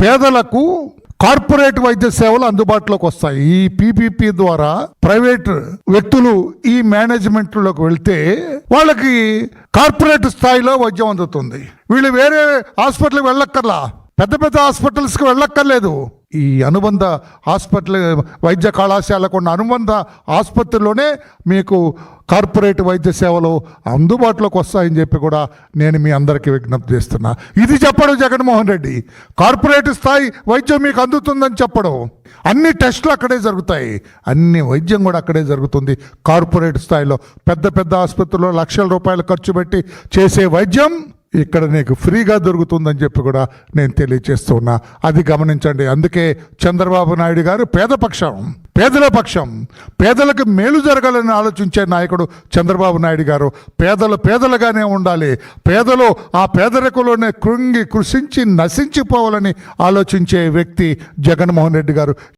పేదలకు కార్పొరేట్ వైద్య సేవలు అందుబాటులోకి వస్తాయి. ఈ పీపీపీ ద్వారా ప్రైవేట్ వ్యక్తులు ఈ మేనేజ్మెంట్లోకి వెళ్తే వాళ్ళకి కార్పొరేట్ స్థాయిలో వైద్యం అందుతుంది. వీళ్ళు వేరే హాస్పిటల్కి వెళ్ళక్కర్లా. పెద్ద పెద్ద హాస్పిటల్స్కి వెళ్ళక్కర్లేదు. ఈ అనుబంధ హాస్పిటల్ వైద్య కళాశాలకు ఉన్న అనుబంధ ఆసుపత్రిలోనే మీకు కార్పొరేట్ వైద్య సేవలు అందుబాటులోకి వస్తాయని చెప్పి కూడా నేను మీ అందరికీ విజ్ఞప్తి చేస్తున్నా. ఇది చెప్పడం జగన్మోహన్ రెడ్డి. కార్పొరేట్ స్థాయి వైద్యం మీకు అందుతుందని చెప్పడం. అన్ని టెస్టులు అక్కడే జరుగుతాయి. అన్ని వైద్యం కూడా అక్కడే జరుగుతుంది. కార్పొరేట్ స్థాయిలో పెద్ద పెద్ద ఆసుపత్రుల్లో లక్షల రూపాయలు ఖర్చు పెట్టి చేసే వైద్యం ఇక్కడ నీకు ఫ్రీగా దొరుకుతుందని చెప్పి కూడా నేను తెలియచేస్తున్నా. అది గమనించండి. అందుకే చంద్రబాబు నాయుడు గారు పేద పక్షం పేదల పక్షం పేదలకు మేలు జరగాలని ఆలోచించే నాయకుడు చంద్రబాబు నాయుడు గారు. పేదలు పేదలుగానే ఉండాలి. పేదలు ఆ పేదరికంలోనే కృంగి కృషించి నశించిపోవాలని ఆలోచించే వ్యక్తి జగన్మోహన్ రెడ్డి గారు.